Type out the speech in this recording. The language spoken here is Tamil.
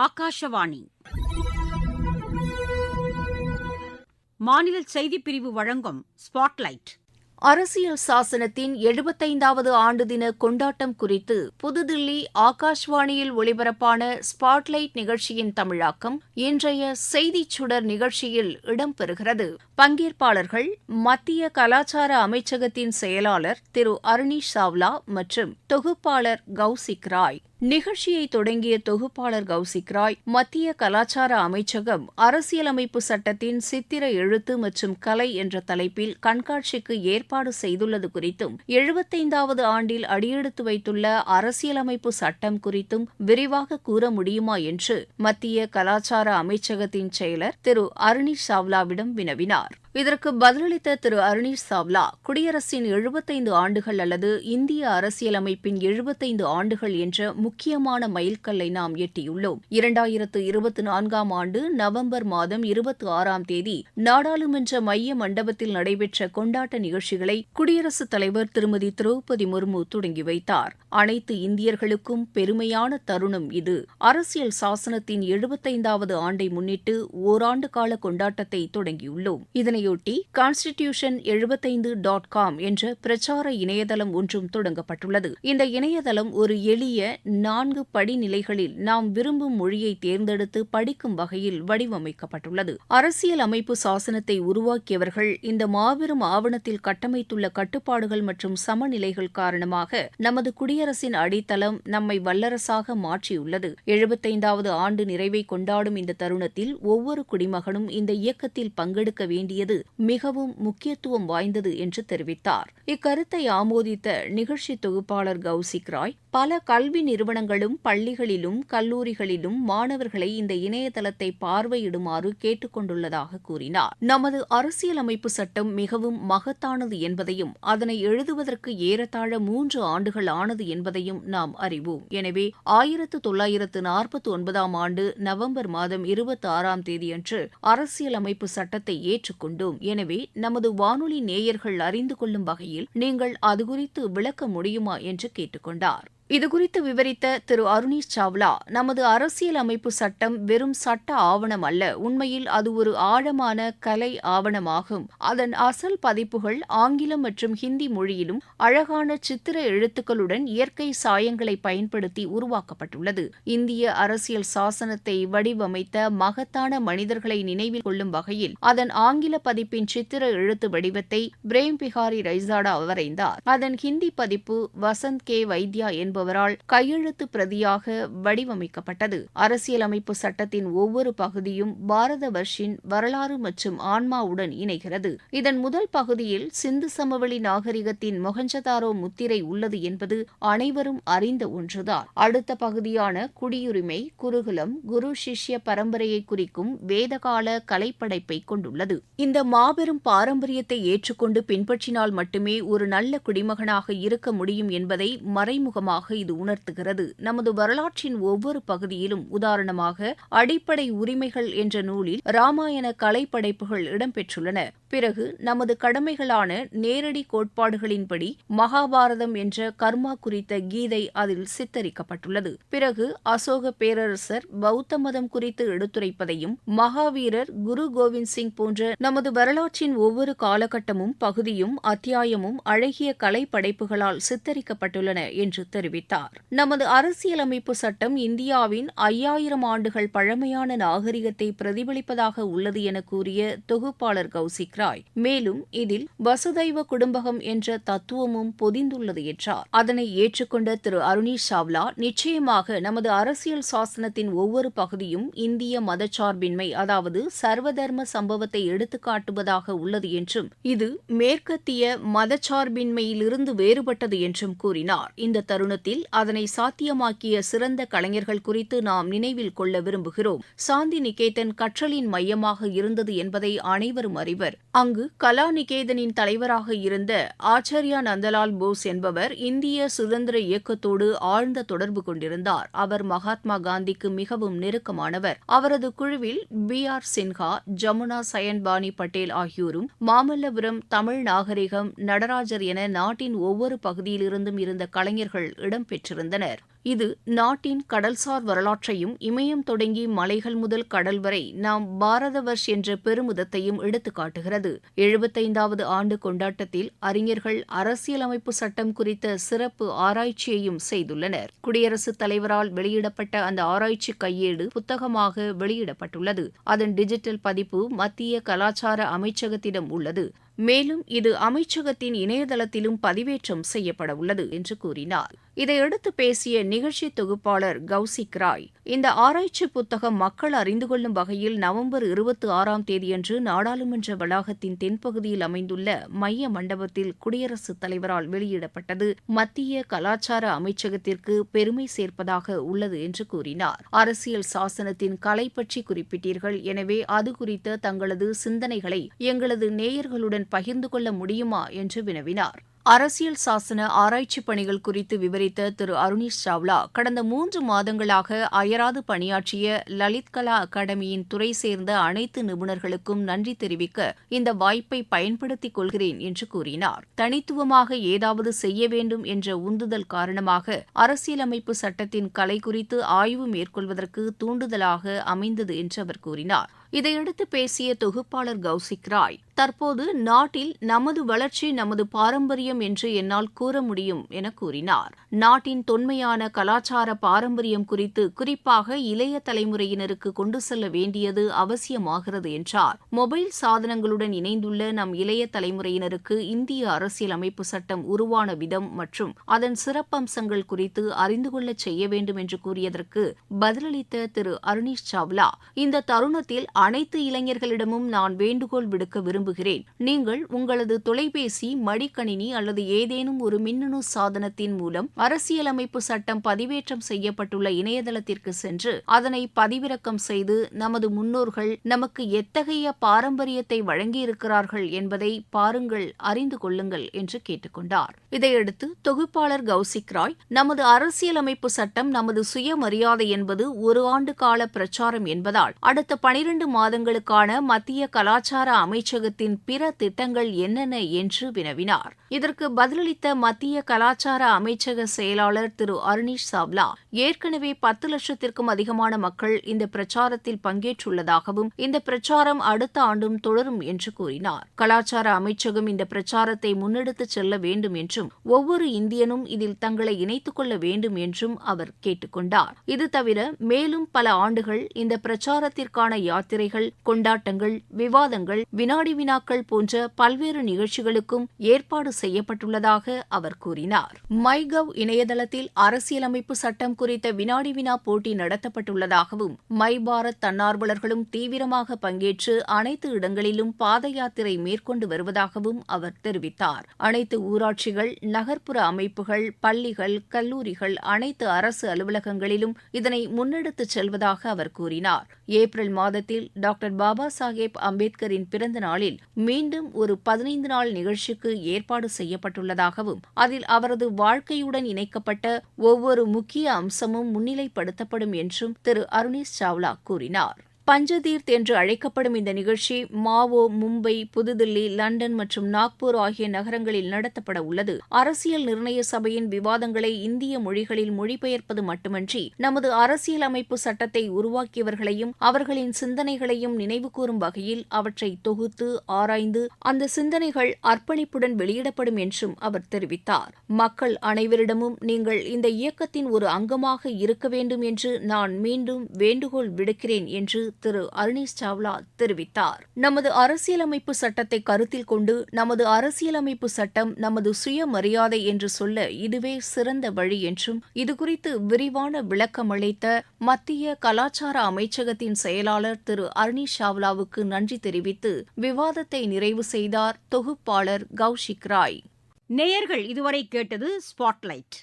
ஆகாஷவாணி. மாநில செய்திப் பிரிவு வழங்கும் ஸ்பாட்லைட். அரசியல் சாசனத்தின் எழுபத்தைந்தாவது ஆண்டு தின கொண்டாட்டம் குறித்து புதுதில்லி ஆகாஷ்வாணியில் ஒளிபரப்பான ஸ்பாட்லைட் நிகழ்ச்சியின் தமிழாக்கம் இன்றைய செய்திச் சுடர் நிகழ்ச்சியில் இடம்பெறுகிறது. பங்கேற்பாளர்கள் மத்திய கலாச்சார அமைச்சகத்தின் செயலாளர் திரு அருணீஷ் சாவ்லா மற்றும் தொகுப்பாளர் கௌசிக் ராய். நிகழ்ச்சியை தொடங்கிய தொகுப்பாளர் கௌசிக் ராய் மத்திய கலாச்சார அமைச்சகம் அரசியலமைப்பு சட்டத்தின் சித்திர எழுத்து மற்றும் கலை என்ற தலைப்பில் கண்காட்சிக்கு ஏற்பாடு செய்துள்ளது குறித்தும் எழுபத்தைந்தாவது ஆண்டில் அடியெடுத்து வைத்துள்ள அரசியலமைப்பு சட்டம் குறித்தும் விரிவாக கூற முடியுமா என்று மத்திய கலாச்சார அமைச்சகத்தின் செயலர் திரு அருணி சாவ்லாவிடம் வினவினார். இதற்கு பதிலளித்த திரு அருணீஷ் சாவ்லா குடியரசின் எழுபத்தைந்து ஆண்டுகள் அல்லது இந்திய அரசியலமைப்பின் எழுபத்தைந்து ஆண்டுகள் என்ற முக்கியமான மைல்கல்லை நாம் எட்டியுள்ளோம். இரண்டாயிரத்து இருபத்தி நான்காம் ஆண்டு நவம்பர் மாதம் இருபத்தி ஆறாம் தேதி நாடாளுமன்ற மைய மண்டபத்தில் நடைபெற்ற கொண்டாட்ட நிகழ்ச்சிகளை குடியரசுத் தலைவர் திருமதி திரௌபதி முர்மு தொடங்கி வைத்தார். அனைத்து இந்தியர்களுக்கும் பெருமையான தருணம் இது. அரசியல் சாசனத்தின் எழுபத்தைந்தாவது ஆண்டை முன்னிட்டு ஓராண்டு கால கொண்டாட்டத்தை தொடங்கியுள்ளோம். இதனை இதனையொட்டி கான்ஸ்டிடியூஷன் எழுபத்தைந்து டாட் காம் என்ற பிரச்சார இணையதளம் ஒன்றும் தொடங்கப்பட்டுள்ளது. இந்த இணையதளம் ஒரு எளிய நான்கு படிநிலைகளில் நாம் விரும்பும் மொழியை தேர்ந்தெடுத்து படிக்கும் வகையில் வடிவமைக்கப்பட்டுள்ளது. அரசியல் அமைப்பு சாசனத்தை உருவாக்கியவர்கள் இந்த மாபெரும் ஆவணத்தில் கட்டமைத்துள்ள கட்டுப்பாடுகள் மற்றும் சமநிலைகள் காரணமாக நமது குடியரசின் அடித்தளம் நம்மை வல்லரசாக மாற்றியுள்ளது. எழுபத்தைந்தாவது ஆண்டு நிறைவை கொண்டாடும் இந்த தருணத்தில் ஒவ்வொரு குடிமகனும் இந்த இயக்கத்தில் பங்கெடுக்க வேண்டியது மிகவும் முக்கியத்துவம் வாய்ந்தது என்று தெரிவித்தார். இக்கருத்தை ஆமோதித்த நிகழ்ச்சி தொகுப்பாளர் கௌசிக் ராய் பல கல்வி நிறுவனங்களும் பள்ளிகளிலும் கல்லூரிகளிலும் மாணவர்களை இந்த இணையதளத்தை பார்வையிடுமாறு கேட்டுக்கொண்டுள்ளதாக கூறினார். நமது அரசியலமைப்பு சட்டம் மிகவும் மகத்தானது என்பதையும் அதனை எழுதுவதற்கு ஏறத்தாழ மூன்று ஆண்டுகள் ஆனது என்பதையும் நாம் அறிவோம். எனவே ஆயிரத்து தொள்ளாயிரத்து நாற்பத்தி ஒன்பதாம் ஆண்டு நவம்பர் மாதம் இருபத்தி ஆறாம் தேதியன்று அரசியலமைப்பு சட்டத்தை ஏற்றுக்கொண்டு வேண்டும். எனவே நமது வானொலி நேயர்கள் அறிந்து கொள்ளும் வகையில் நீங்கள் அது குறித்து விளக்க முடியுமா என்று கேட்டுக்கொண்டார். இதுகுறித்து விவரித்த திரு அருணீஷ் சாவ்லா நமது அரசியல் அமைப்பு சட்டம் வெறும் சட்ட ஆவணம் அல்ல. உண்மையில் அது ஒரு ஆழமான கலை ஆவணமாகும். அதன் அசல் பதிப்புகள் ஆங்கிலம் மற்றும் ஹிந்தி மொழியிலும் அழகான சித்திர எழுத்துக்களுடன் இயற்கை சாயங்களை பயன்படுத்தி உருவாக்கப்பட்டுள்ளது. இந்திய அரசியல் சாசனத்தை வடிவமைத்த மகத்தான மனிதர்களை நினைவில் கொள்ளும் வகையில் அதன் ஆங்கில பதிப்பின் சித்திர எழுத்து வடிவத்தை பிரேம் பிஹாரி ரைசாடா வரைந்தார் அதன் ஹிந்தி பதிப்பு வசந்த் கே வைத்யா என்பவர் என்பவரால் கையெழுத்து பிரதியாக வடிவமைக்கப்பட்டது. அரசியலமைப்பு சட்டத்தின் ஒவ்வொரு பகுதியும் பாரத வர்ஷின் வரலாறு மற்றும் ஆன்மாவுடன் இணைகிறது. இதன் முதல் பகுதியில் சிந்து சமவெளி நாகரிகத்தின் மொகஞ்சதாரோ முத்திரை உள்ளது என்பது அனைவரும் அறிந்த ஒன்றுதான். அடுத்த பகுதியான குடியுரிமை குருகுலம் குரு சிஷ்ய பரம்பரையை குறிக்கும் வேதகால கலைப்படைப்பை கொண்டுள்ளது. இந்த மாபெரும் பாரம்பரியத்தை ஏற்றுக்கொண்டு பின்பற்றினால் மட்டுமே ஒரு நல்ல குடிமகனாக இருக்க முடியும் என்பதை மறைமுகமாக இது உணர்த்துகிறது. நமது வரலாற்றின் ஒவ்வொரு பகுதியிலும் உதாரணமாக அடிப்படை உரிமைகள் என்ற நூலில் ராமாயண கலைப்படைப்புகள் இடம்பெற்றுள்ளன. பிறகு நமது கடமைகளான நேரடி கோட்பாடுகளின்படி மகாபாரதம் என்ற கர்மா குறித்த கீதை அதில் சித்தரிக்கப்பட்டுள்ளது. பிறகு அசோக பேரரசர் பௌத்த மதம் குறித்து எடுத்துரைப்பதையும் மகாவீரர் குரு கோவிந்த் சிங் போன்ற நமது வரலாற்றின் ஒவ்வொரு காலகட்டமும் பகுதியும் அத்தியாயமும் அழகிய கலை படைப்புகளால் சித்தரிக்கப்பட்டுள்ளன என்று தெரிவித்தார். நமது அரசியலமைப்பு சட்டம் இந்தியாவின் ஐயாயிரம் ஆண்டுகள் பழமையான நாகரிகத்தை பிரதிபலிப்பதாக உள்ளது என கூறிய தொகுப்பாளர் கௌசிக் ராய் மேலும் இதில் வசுதைவ குடும்பகம் என்ற தத்துவமும் பொதிந்துள்ளது என்றார். அதனை ஏற்றுக்கொண்ட திரு அருணீஷ் சாவ்லா நிச்சயமாக நமது அரசியல் சாசனத்தின் ஒவ்வொரு பகுதியும் இந்திய மதச்சார்பின்மை அதாவது சர்வதர்ம சம்பவத்தை எடுத்துக்காட்டுவதாக உள்ளது என்றும் இது மேற்கத்திய மதச்சார்பின்மையிலிருந்து வேறுபட்டது என்றும் கூறினார். இந்த தருணத்தில் அதனை சாத்தியமாக்கிய சிறந்த கலைஞர்கள் குறித்து நாம் நினைவில் கொள்ள விரும்புகிறோம். சாந்தி நிகேதன் கற்றலின் மையமாக இருந்தது என்பதை அனைவரும் அறிவர். அங்கு கலாநிகேதனின் தலைவராக இருந்த ஆச்சாரியா நந்தலால் போஸ் என்பவர் இந்திய சுதந்திர இயக்கத்தோடு ஆழ்ந்த தொடர்பு கொண்டிருந்தார். அவர் மகாத்மா காந்திக்கு மிகவும் நெருக்கமானவர். அவரது குழுவில் பி. ஆர். சின்ஹா ஜமுனா சயன்பாணி பட்டேல் ஆகியோரும் மாமல்லபுரம் தமிழ் நாகரிகம் நடராஜர் என நாட்டின் ஒவ்வொரு பகுதியிலிருந்தும் இருந்த கலைஞர்கள் இடம்பெற்றிருந்தனர் இது நாட்டின் கடல்சார் வரலாற்றையும் இமயம் தொடங்கி மலைகள் முதல் கடல் வரை நாம் பாரத வர்ஷ் என்ற பெருமிதத்தையும் எடுத்துக்காட்டுகிறது எழுபத்தைந்தாவது ஆண்டு கொண்டாட்டத்தில் அறிஞர்கள் அரசியலமைப்பு சட்டம் குறித்த சிறப்பு ஆராய்ச்சியையும் செய்துள்ளனர். குடியரசுத் தலைவரால் வெளியிடப்பட்ட அந்த ஆராய்ச்சி கையேடு புத்தகமாக வெளியிடப்பட்டுள்ளது. அதன் டிஜிட்டல் பதிப்பு மத்திய கலாச்சார அமைச்சகத்திடம் உள்ளது. மேலும் இது அமைச்சகத்தின் இணையதளத்திலும் பதிவேற்றம் செய்யப்படவுள்ளது என்று கூறினார். இதையடுத்து பேசிய நிகழ்ச்சி தொகுப்பாளர் கௌசிக் ராய் இந்த ஆராய்ச்சி புத்தகம் மக்கள் அறிந்து கொள்ளும் வகையில் நவம்பர் இருபத்தி ஆறாம் தேதியன்று நாடாளுமன்ற வளாகத்தின் தென்பகுதியில் அமைந்துள்ள மைய மண்டபத்தில் குடியரசுத் தலைவரால் வெளியிடப்பட்டது மத்திய கலாச்சார அமைச்சகத்திற்கு பெருமை சேர்ப்பதாக உள்ளது என்று கூறினார். அரசியல் சாசனத்தின் கலை பற்றி குறிப்பிட்டீர்கள். எனவே அது குறித்த தங்களது சிந்தனைகளை எங்களது நேயர்களுடன் பகிர்ந்து கொள்ள முடியுமா என்று வினவினார். அரசியல் சாசன ஆராய்ச்சி பணிகள் குறித்து விவரித்த திரு. அருணீஷ் சாவ்லா கடந்த மூன்று மாதங்களாக அயராது பணியாற்றிய லலித் கலா அகாடமியின் துறை சேர்ந்த அனைத்து நிபுணர்களுக்கும் நன்றி தெரிவிக்க இந்த வாய்ப்பை பயன்படுத்திக் கொள்கிறேன் என்று கூறினார். தனித்துவமாக ஏதாவது செய்ய வேண்டும் என்ற உந்துதல் காரணமாக அரசியலமைப்பு சட்டத்தின் கலை குறித்து ஆய்வு மேற்கொள்வதற்கு தூண்டுதலாக அமைந்தது என்று அவர் கூறினார். இதையடுத்து பேசிய தொகுப்பாளர் கௌசிக் ராய் தற்போது நாட்டில் நமது வளர்ச்சி நமது பாரம்பரியம் என்று என்னால் கூற முடியும் என கூறினார். நாட்டின் தொன்மையான கலாச்சார பாரம்பரியம் குறித்து குறிப்பாக இளைய தலைமுறையினருக்கு கொண்டு செல்ல வேண்டியது அவசியமாகிறது என்றார். மொபைல் சாதனங்களுடன் இணைந்துள்ள நம் இளைய தலைமுறையினருக்கு இந்திய அரசியலமைப்பு சட்டம் உருவான விதம் மற்றும் அதன் சிறப்பம்சங்கள் குறித்து அறிந்து கொள்ளச் செய்ய வேண்டும் என்று கூறியதற்கு பதிலளித்த திரு அருணீஷ் சாவ்லா இந்த தருணத்தில் அனைத்து இளைஞர்களிடமும் நான் வேண்டுகோள் விடுக்க விரும்புகிறேன். நீங்கள் உங்களது தொலைபேசி மடிக்கணினி அல்லது ஏதேனும் ஒரு மின்னணு சாதனத்தின் மூலம் அரசியலமைப்பு சட்டம் பதிவேற்றம் செய்யப்பட்டுள்ள இணையதளத்திற்கு சென்று அதனை பதிவிறக்கம் செய்து நமது முன்னோர்கள் நமக்கு எத்தகைய பாரம்பரியத்தை வழங்கியிருக்கிறார்கள் என்பதை பாருங்கள் அறிந்து கொள்ளுங்கள் என்று கேட்டுக்கொண்டார். இதையடுத்து தொகுப்பாளர் கௌசிக் ராய் நமது அரசியலமைப்பு சட்டம் நமது சுயமரியாதை என்பது ஒரு ஆண்டு கால பிரச்சாரம் என்பதால் அடுத்த பனிரெண்டு மாதங்களுக்கான மத்திய கலாச்சார அமைச்சகத்தின் பிற திட்டங்கள் என்னென்ன என்று வினவினார். இதற்கு பதிலளித்த மத்திய கலாச்சார அமைச்சக செயலாளர் திரு அருணீஷ் சாவ்லா ஏற்கனவே பத்து லட்சத்திற்கும் அதிகமான மக்கள் இந்த பிரச்சாரத்தில் பங்கேற்றுள்ளதாகவும் இந்த பிரச்சாரம் அடுத்த ஆண்டும் தொடரும் என்று கூறினார். கலாச்சார அமைச்சகம் இந்த பிரச்சாரத்தை முன்னெடுத்துச் செல்ல வேண்டும் என்றும் ஒவ்வொரு இந்தியனும் இதில் தங்களை இணைத்துக் கொள்ள வேண்டும் என்றும் அவர் கேட்டுக்கொண்டார் இது தவிர மேலும் பல ஆண்டுகள் இந்த பிரச்சாரத்திற்கான யாத்திரை யாத்திரைகள் கொண்டாட்டங்கள் விவாதங்கள் வினாடி வினாக்கள் போன்ற பல்வேறு நிகழ்ச்சிகளுக்கும் ஏற்பாடு செய்யப்பட்டுள்ளதாக அவர் கூறினார். மைகவ் இணையதளத்தில் அரசியலமைப்பு சட்டம் குறித்த வினாடி வினா போட்டி நடத்தப்பட்டுள்ளதாகவும் மை பாரத் தன்னார்வலர்களும் தீவிரமாக பங்கேற்று அனைத்து இடங்களிலும் பாத யாத்திரை மேற்கொண்டு வருவதாகவும் அவர் தெரிவித்தார். அனைத்து ஊராட்சிகள் நகர்ப்புற அமைப்புகள் பள்ளிகள் கல்லூரிகள் அனைத்து அரசு அலுவலகங்களிலும் இதனை முன்னெடுத்துச் செல்வதாக அவர் கூறினார். ஏப்ரல் மாதத்தில் டாக்டர் பாபா சாஹேப் அம்பேத்கரின் பிறந்த நாளில் மீண்டும் ஒரு பதினைந்து நாள் நிகழ்ச்சிக்கு ஏற்பாடு செய்யப்பட்டுள்ளதாகவும் அதில் அவரது வாழ்க்கையுடன் இணைக்கப்பட்ட ஒவ்வொரு முக்கிய அம்சமும் முன்னிலைப்படுத்தப்படும் என்றும் திரு அருணேஷ் சாவ்லா கூறினார். பஞ்சதீர்த் என்று அழைக்கப்படும் இந்த நிகழ்ச்சி மாவோ மும்பை புதுதில்லி லண்டன் மற்றும் நாக்பூர் ஆகிய நகரங்களில் நடத்தப்பட உள்ளது. அரசியல் நிர்ணய சபையின் விவாதங்களை இந்திய மொழிகளில் மொழிபெயர்ப்பது மட்டுமன்றி நமது அரசியல் அமைப்பு சட்டத்தை உருவாக்கியவர்களையும் அவர்களின் சிந்தனைகளையும் நினைவுகூரும் வகையில் அவற்றை தொகுத்து ஆராய்ந்து அந்த சிந்தனைகள் அர்ப்பணிப்புடன் வெளியிடப்படும் என்றும் அவர் தெரிவித்தார். மக்கள் அனைவரிடமும் நீங்கள் இந்த இயக்கத்தின் ஒரு அங்கமாக இருக்க வேண்டும் என்று நான் மீண்டும் வேண்டுகோள் விடுக்கிறேன் என்று திரு அருணேஷ் சாவ்லா தெரிவித்தார். நமது அரசியலமைப்பு சட்டத்தை கருத்தில் கொண்டு நமது அரசியலமைப்பு சட்டம் நமது சுயமரியாதை என்று சொல்ல இதுவே சிறந்த வழி என்றும் இதுகுறித்து விரிவான விளக்கம் அளித்த மத்திய கலாச்சார அமைச்சகத்தின் செயலாளர் திரு அருணீஷ் சாவ்லாவுக்கு நன்றி தெரிவித்து விவாதத்தை நிறைவு செய்தார் தொகுப்பாளர் கௌஷிக் ராய். நேயர்கள் இதுவரை கேட்டது ஸ்பாட்லைட்.